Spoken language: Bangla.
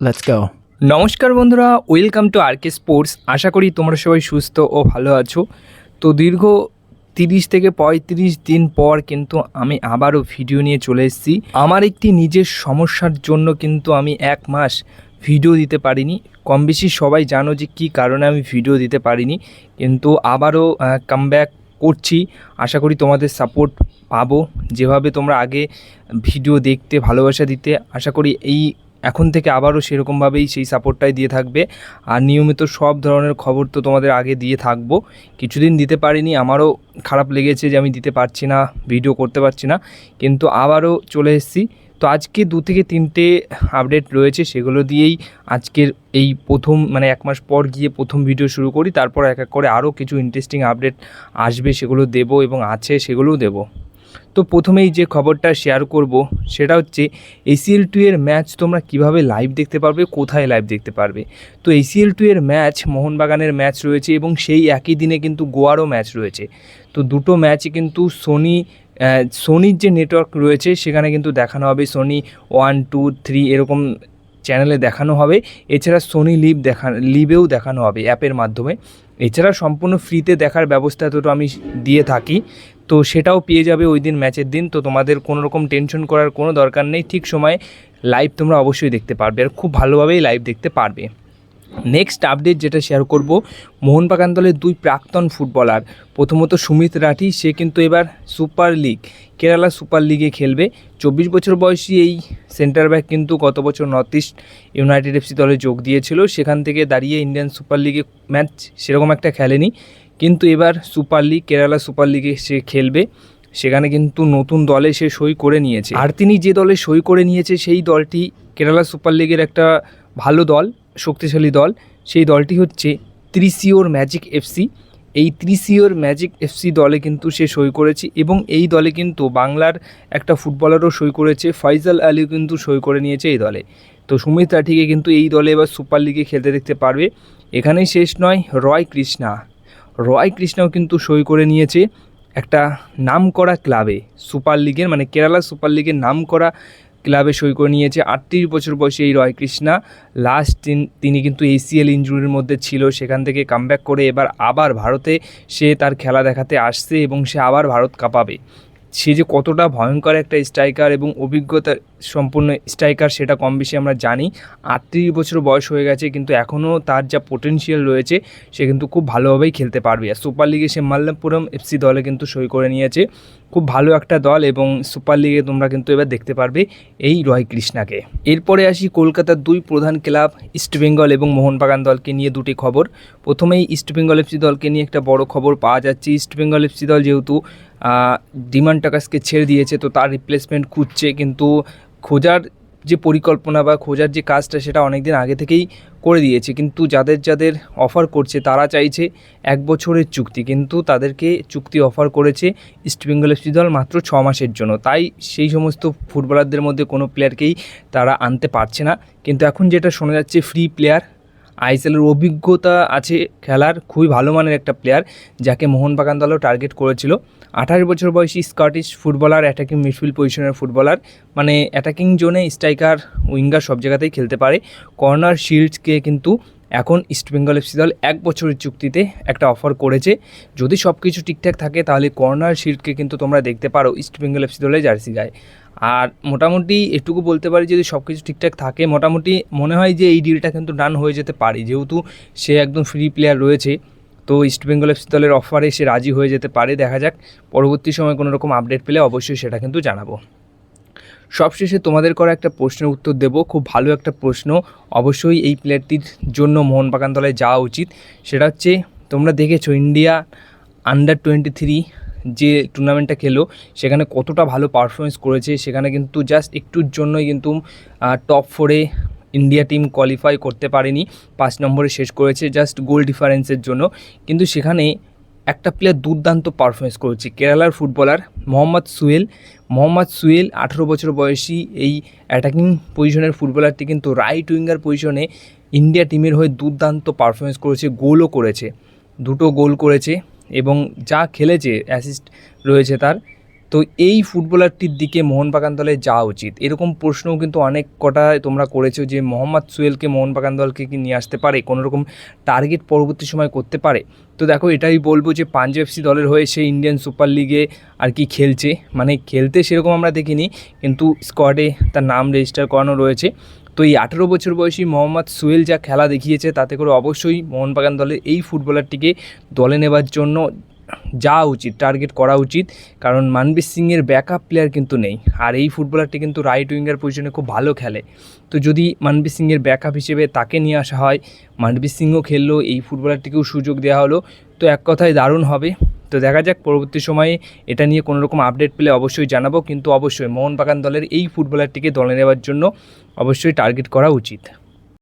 Let's go. নমস্কার বন্ধুরা ওয়েলকাম টু আরকে স্পোর্টস আশা করি তোমরা সবাই সুস্থ ও ভালো আছো। তো দীর্ঘ তিরিশ থেকে পঁয়ত্রিশ দিন পর কিন্তু আমি আবারও ভিডিও নিয়ে চলে এসেছি। আমার একটি নিজের সমস্যার জন্য কিন্তু আমি এক মাস ভিডিও দিতে পারিনি। কম বেশি সবাই জানো যে কী কারণে আমি ভিডিও দিতে পারিনি। কিন্তু আবারও কামব্যাক করছি। আশা করি তোমাদের সাপোর্ট পাবো। যেভাবে তোমরা আগে ভিডিও দেখতে, ভালোবাসা দিতে, আশা করি এই এখন থেকে আবারও সেরকমভাবেই সেই সাপোর্টটাই দিয়ে থাকবে। আর নিয়মিত সব ধরনের খবর তো তোমাদের আগে দিয়ে থাকব। কিছুদিন দিতে পারিনি, আমারও খারাপ লেগেছে যে আমি দিতে পারছি না ভিডিও করতে পারছি না। কিন্তু আবারও চলে এসেছি। তো আজকে দু থেকে তিনটে আপডেট রয়েছে, সেগুলো দিয়েই আজকের এই প্রথম মানে এক মাস পর গিয়ে প্রথম ভিডিও শুরু করি। তারপর এক এক করে আরও কিছু ইন্টারেস্টিং আপডেট আসবে, সেগুলো দেবো এবং আছে, সেগুলোও দেবো। তো প্রথমেই যে খবরটা শেয়ার করব, সেটা হচ্ছে এসিএল টু এর ম্যাচ তোমরা কীভাবে লাইভ দেখতে পারবে, কোথায় লাইভ দেখতে পারবে? তো এসিএল টু এর ম্যাচ মোহনবাগানের ম্যাচ রয়েছে এবং সেই একই দিনে কিন্তু গোয়ারও ম্যাচ রয়েছে। তো দুটো ম্যাচই কিন্তু সোনি সোনির যে নেটওয়ার্ক রয়েছে, সেখানে কিন্তু দেখানো হবে সোনি ওয়ান টু থ্রি এরকম চ্যানেলে দেখানো হবে। এছাড়া সোনি লিভ দেখা লিভেও দেখানো হবে অ্যাপের মাধ্যমে। এছাড়া সম্পূর্ণ ফ্রিতে দেখার ব্যবস্থা তো আমি দিয়ে থাকি। তো সেটাও পেয়ে যাবে ওই দিন ম্যাচের দিন। তো তোমাদের কোনো রকম টেনশন করার কোনো দরকার নেই। ঠিক সময়ে লাইভ তোমরা অবশ্যই দেখতে পারবে আর খুব ভালোভাবেই লাইভ দেখতে পারবে। নেক্সট আপডেট যেটা শেয়ার করব, মোহনবাগান দলের দুই প্রাক্তন ফুটবলার প্রথমত সুমিত রাঠি, সে কিন্তু এবার সুপার লিগ কেরালা সুপার লিগে খেলবে। চব্বিশ বছর বয়সী এই সেন্টার ব্যাক কিন্তু গত বছর নর্থ ইস্ট ইউনাইটেড এফসি দলে যোগ দিয়েছিল। সেখান থেকে দাঁড়িয়ে ইন্ডিয়ান সুপার লিগে ম্যাচ সেরকম একটা খেলেনি। কিন্তু এবার সুপার লিগ, কেরালা সুপার লিগে সে খেলবে। সেখানে কিন্তু নতুন দলে সে সই করে নিয়েছে। আর তিনি যে দলে সই করে নিয়েছে, সেই দলটি কেরালা সুপার লিগের একটা ভালো দল, শক্তিশালী দল। সেই দলটি হচ্ছে ত্রিসিওর ম্যাজিক এফসি এই ত্রিসিওর ম্যাজিক এফসি দলে কিন্তু সে সই করেছে এবং এই দলে কিন্তু বাংলার একটা ফুটবলারও সই করেছে। ফয়জাল আলী কিন্তু সই করে নিয়েছে এই দলে। তো সুমিত রাঠিকে কিন্তু এই দলে এবার সুপার লিগে খেলতে দেখতে পারবে। এখানেই শেষ নয়, রয় কৃষ্ণা। রয় কৃষ্ণাও কিন্তু সই করে নিয়েছে একটা নাম করা ক্লাবে, সুপার লিগের মানে কেরালা সুপার লিগের নাম করা ক্লাবে সই করে নিয়েছে। আটত্রিশ বছর বয়সে এই রয় কৃষ্ণা লাস্ট তিনি কিন্তু এসিএল ইঞ্জুরির মধ্যে ছিল, সেখান থেকে কামব্যাক করে এবার আবার ভারতে সে তার খেলা দেখাতে আসছে এবং সে আবার ভারত কাঁপাবে। সে যে কতটা ভয়ঙ্কর একটা স্ট্রাইকার এবং অভিজ্ঞতা সম্পূর্ণ স্ট্রাইকার সেটা কম বেশি আমরা জানি। আটত্রিশ বছর বয়স হয়ে গেছে, কিন্তু এখনও তার যা পোটেনশিয়াল রয়েছে, সে কিন্তু খুব ভালোভাবেই খেলতে পারবে। আর সুপার লিগে সে মাল্লাপুরম এফসি দলে কিন্তু সই করে নিয়েছে। খুব ভালো একটা দল এবং সুপার লিগে তোমরা কিন্তু এবার দেখতে পারবে এই রয় কৃষ্ণাকে। এরপরে আসি কলকাতার দুই প্রধান ক্লাব ইস্টবেঙ্গল এবং মোহনবাগান দলকে নিয়ে দুটি খবর। প্রথমেই ইস্টবেঙ্গল এফসি দলকে নিয়ে একটা বড় খবর পাওয়া যাচ্ছে। ইস্টবেঙ্গল এফসি দল যেহেতু ডিমান্ড টাকাসকে ছেড়ে দিয়েছে, তো তার রিপ্লেসমেন্ট খুঁজছে, কিন্তু খোঁজার যে পরিকল্পনা বা খোঁজার যে কাজটা সেটা অনেক দিন আগে থেকেই করে দিয়েছে। কিন্তু যাদের যাদের অফার করছে, তারা চাইছে এক বছরের চুক্তি, কিন্তু তাদেরকে চুক্তি অফার করেছে ইস্টবেঙ্গল এফসি দল মাত্র ছ মাসের জন্য। তাই সেই সমস্ত ফুটবলারদের মধ্যে কোনো প্লেয়ারকেই তারা আনতে পারছে না। কিন্তু এখন যেটা শোনা যাচ্ছে ফ্রি প্লেয়ার আইএসএলের অভিজ্ঞতা আছে খেলার, খুবই ভালো মানের একটা প্লেয়ার যাকে মোহনবাগান দলও টার্গেট করেছিল। আঠাশ বছর বয়সী স্কটিশ ফুটবলার অ্যাটাকিং মিডফিল্ড পজিশনের ফুটবলার মানে অ্যাটাকিং জোনে স্ট্রাইকার উইঙ্গার সব জায়গাতেই খেলতে পারে। কর্নার শিল্ডসকে কিন্তু এখন ইস্টবেঙ্গল এফসি দল এক বছরের চুক্তিতে একটা অফার করেছে। যদি সব কিছু ঠিকঠাক থাকে, তাহলে কর্নার শিল্ডকে কিন্তু তোমরা দেখতে পারো ইস্টবেঙ্গল এফসি দলের জার্সি গায়ে আর মোটামুটি এটুকু বলতে পারি যদি সব কিছু ঠিকঠাক থাকে, মোটামুটি মনে হয় যে এই ডিলটা কিন্তু ডান হয়ে যেতে পারে। যেহেতু সে একদম ফ্রি প্লেয়ার রয়েছে, তো ইস্টবেঙ্গল এফসি দলের অফারে সে রাজি হয়ে যেতে পারে। দেখা যাক, পরবর্তী সময় কোনো রকম আপডেট পেলে অবশ্যই সেটা কিন্তু জানাব। সবশেষে তোমাদের করা একটা প্রশ্নের উত্তর দেব। খুব ভালো একটা প্রশ্ন। অবশ্যই এই প্লেয়ারটির জন্য মোহনবাগান দলে যাওয়া উচিত। সেটা হচ্ছে, তোমরা দেখেছ ইন্ডিয়া আন্ডার টোয়েন্টি থ্রি যে টুর্নামেন্টটা খেলো, সেখানে কতটা ভালো পারফরমেন্স করেছে, সেখানে কিন্তু জাস্ট একটুর জন্যই কিন্তু টপ ফোরে ইন্ডিয়া টিম কোয়ালিফাই করতে পারেনি। পাঁচ নম্বরে শেষ করেছে জাস্ট গোল ডিফারেন্সের জন্য। কিন্তু সেখানে একটা প্লেয়ার দুর্দান্ত পারফরমেন্স করেছে কেরালার ফুটবলার মোহাম্মদ সুয়েল মোহাম্মদ সুয়েল আঠেরো বছর বয়সী, এই অ্যাটাকিং পজিশনের ফুটবলারটি কিন্তু রাইট উইঙ্গার পজিশনে ইন্ডিয়া টিমের হয়ে দুর্দান্ত পারফরমেন্স করেছে গোলও করেছে। দুটো গোল করেছে। এবং যা খেলেছে অ্যাসিস্ট রয়েছে তার, তো এই ফুটবলারটির দিকে মোহনবাগান দলে যাওয়া উচিত। এরকম প্রশ্নও কিন্তু অনেক কটা তোমরা করেছ যে মোহাম্মদ সুয়েলকে মোহনবাগান দলকে কি নিয়ে আসতে পারে কোনো রকম টার্গেট পরবর্তী সময় করতে পারে। তো দেখো, এটাই বলব যে পাঞ্জাব এফসি দলের হয়ে সে ইন্ডিয়ান সুপার লিগে আর কি খেলছে। মানে খেলতে সেরকম আমরা দেখিনি, কিন্তু স্কোয়াডে তার নাম রেজিস্টার করানো রয়েছে। তো এই আঠেরো বছর বয়সী মোহাম্মদ সুয়েল যা খেলা দেখিয়েছে, তাতে করে অবশ্যই মোহনবাগান দলের এই ফুটবলারটিকে দলে নেবার জন্য যাওয়া উচিত টার্গেট করা উচিত। কারণ মানবীর সিংয়ের ব্যাকআপ প্লেয়ার কিন্তু নেই। আর এই ফুটবলারটি কিন্তু রাইট উইঙ্গার পজিশনে খুব ভালো খেলে। তো যদি মানবীর সিংয়ের ব্যাকআপ হিসেবে তাকে নিয়ে আসা হয়, মানবীর সিংও খেললো, এই ফুটবলারটিকেও সুযোগ দেওয়া হলো। তো এক কথায় দারুণ হবে। তো দেখা যাক, পরবর্তী সময়ে এটা নিয়ে কোনো রকম আপডেট পেলে অবশ্যই জানাব। কিন্তু অবশ্যই মোহনবাগান দলের এই ফুটবলারটিকে দলে নেওয়ার জন্য অবশ্যই টার্গেট করা উচিত।